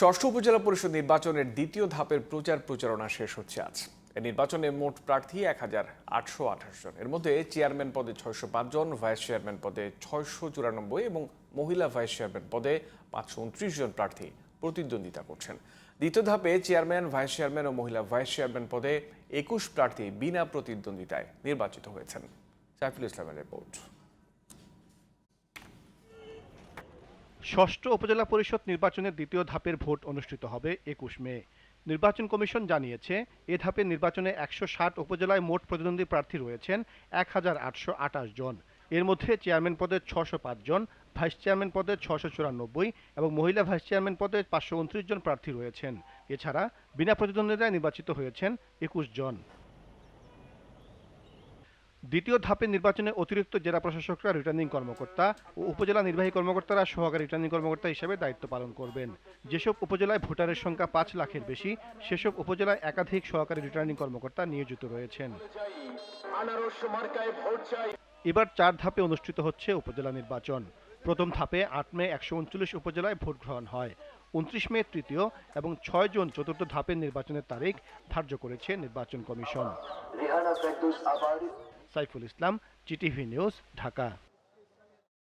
ষষ্ঠ উপজেলা পরিষদ নির্বাচনের দ্বিতীয় ধাপের প্রচার প্রচারণা শেষ হচ্ছে আজ। নির্বাচনে মোট প্রার্থী এক হাজার আটশো আঠাশ জন। এর মধ্যে চেয়ারম্যান পদে ছয়শো পাঁচ জন, ভাইস চেয়ারম্যান পদে ছয়শো চুরানব্বই এবং মহিলা ভাইস চেয়ারম্যান পদে পাঁচশো উনত্রিশ জন প্রার্থী প্রতিদ্বন্দ্বিতা করছেন। দ্বিতীয় ধাপে চেয়ারম্যান, ভাইস চেয়ারম্যান ও মহিলা ভাইস চেয়ারম্যান পদে একুশ প্রার্থী বিনা প্রতিদ্বন্দ্বিতায় নির্বাচিত হয়েছেন। সাইফুল ইসলামের রিপোর্ট। ষষ্ঠ উপজেলা পরিষদ নির্বাচনের দ্বিতীয় ধাপের ভোট অনুষ্ঠিত হবে একুশ মে। নির্বাচন কমিশন জানিয়েছে, এ ধাপের নির্বাচনে একশো ষাট উপজেলায় মোট প্রতিদ্বন্দ্বী প্রার্থী রয়েছেন এক হাজার আটশো আটাশ জন। এর মধ্যে চেয়ারম্যান পদে ছশো জন, ভাইস চেয়ারম্যান পদে ছশো চুরানব্বই এবং মহিলা ভাইস চেয়ারম্যান পদে পাঁচশো উনত্রিশ জন প্রার্থী রয়েছেন। এছাড়া বিনা প্রতিদ্বন্দ্বিতায় নির্বাচিত হয়েছেন একুশ জন। দ্বিতীয় ধাপের নির্বাচনে অতিরিক্ত জেলা প্রশাসকরা রিটার্নিং কর্মকর্তা ও উপজেলা নির্বাহী কর্মকর্তারা সহকারী রিটার্নিং কর্মকর্তা হিসেবে দায়িত্ব পালন করবেন। যেসব উপজেলায় ভোটারের সংখ্যা পাঁচ লাখের বেশি সেসব উপজেলায় একাধিক সহকারী রিটার্নিং কর্মকর্তা নিয়োজিত রয়েছেন। এবার চার ধাপে অনুষ্ঠিত হচ্ছে উপজেলা নির্বাচন। প্রথম ধাপে আট মে একশো উনচল্লিশ উপজেলায় ভোট গ্রহণ হয়। উনত্রিশ মে তৃতীয় এবং ছয় জুন চতুর্থ ধাপের নির্বাচনের তারিখ ধার্য করেছে নির্বাচন commission. Saiful Islam GTV news Dhaka.